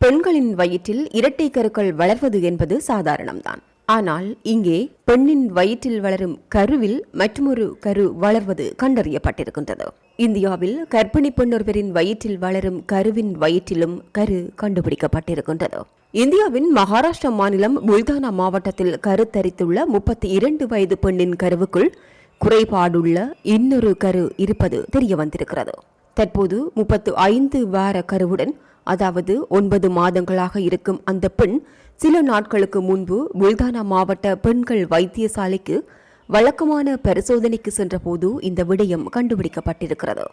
பெண்களின் வயிற்றில் இரட்டை கருக்கள் வளர்வது என்பது சாதாரணம்தான். ஆனால் இங்கே பெண்ணின் வயிற்றில் வளரும் கருவில் மற்றொரு கரு வளர்வது கண்டறியப்பட்டிருக்கின்றது. இந்தியாவில் கர்ப்பிணி பெண்ணொருவரின் வயிற்றில் வளரும் கருவின் வயிற்றிலும் கரு கண்டுபிடிக்கப்பட்டிருக்கின்றது. இந்தியாவின் மகாராஷ்டிரா மாநிலம் புல்தானா மாவட்டத்தில் கருத்தரித்துள்ள முப்பத்தி இரண்டு வயது பெண்ணின் கருவுக்குள் குறைபாடுள்ள இன்னொரு கரு இருப்பது தெரிய வந்திருக்கிறது தற்போது முப்பத்து ஐந்து வார கருவுடன் அதாவது ஒன்பது மாதங்களாக இருக்கும் அந்த பெண் சில நாட்களுக்கு முன்பு புல்தானா மாவட்ட பெண்கள் வைத்தியசாலைக்கு வழக்கமான பரிசோதனைக்கு சென்றபோது இந்த விடயம் கண்டுபிடிக்கப்பட்டிருக்கிறது.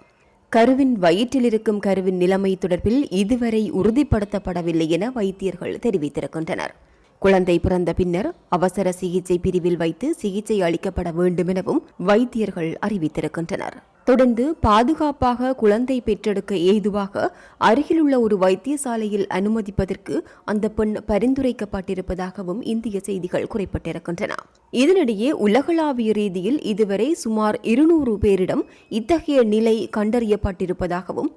கருவின் வயிற்றில் இருக்கும் கருவின் நிலைமை தொடர்பில் இதுவரை உறுதிப்படுத்தப்படவில்லை என வைத்தியர்கள் தெரிவித்திருக்கின்றனர். குழந்தை பிறந்த பின்னர் அவசர சிகிச்சை பிரிவில் வைத்து சிகிச்சை அளிக்கப்பட வேண்டும் எனவும் வைத்தியர்கள் அறிவித்திருக்கின்றனர். தொடர்ந்து பாதுகாப்பாக குழந்தை பெற்றெடுக்க ஏதுவாக அருகிலுள்ள ஒரு வைத்தியசாலையில் அனுமதிப்பதற்கு அந்த பெண் பரிந்துரைக்கப்பட்டிருப்பதாகவும் இந்திய செய்திகள் குறிப்பிட்டிருக்கின்றன. இதனிடையே உலகளாவிய ரீதியில் இதுவரை சுமார் இருநூறு பேரிடம் இத்தகைய நிலை கண்டறியப்பட்டிருப்பதாகவும்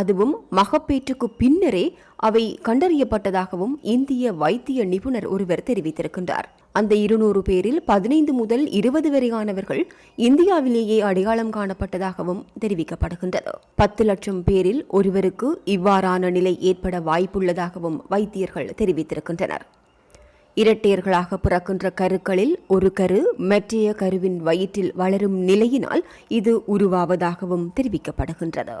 அதுவும் மகப்பேற்றுக்கு பின்னரே அவை கண்டறியப்பட்டதாகவும் இந்திய வைத்திய நிபுணர் ஒருவர் தெரிவித்திருக்கின்றார். அந்த இருநூறு பேரில் பதினைந்து முதல் இருபது வரையானவர்கள் இந்தியாவிலேயே அடையாளம் காணப்பட்டதாகவும் தெரிவிக்கப்படுகின்றது. பத்து லட்சம் பேரில் ஒருவருக்கு இவ்வாறான நிலை ஏற்பட வாய்ப்புள்ளதாகவும் வைத்தியர்கள் தெரிவித்திருக்கின்றனர். இரட்டையர்களாக பிறக்கின்ற கருக்களில் ஒரு கரு மற்றைய கருவின் வயிற்றில் வளரும் நிலையினால் இது உருவாவதாகவும் தெரிவிக்கப்படுகின்றது.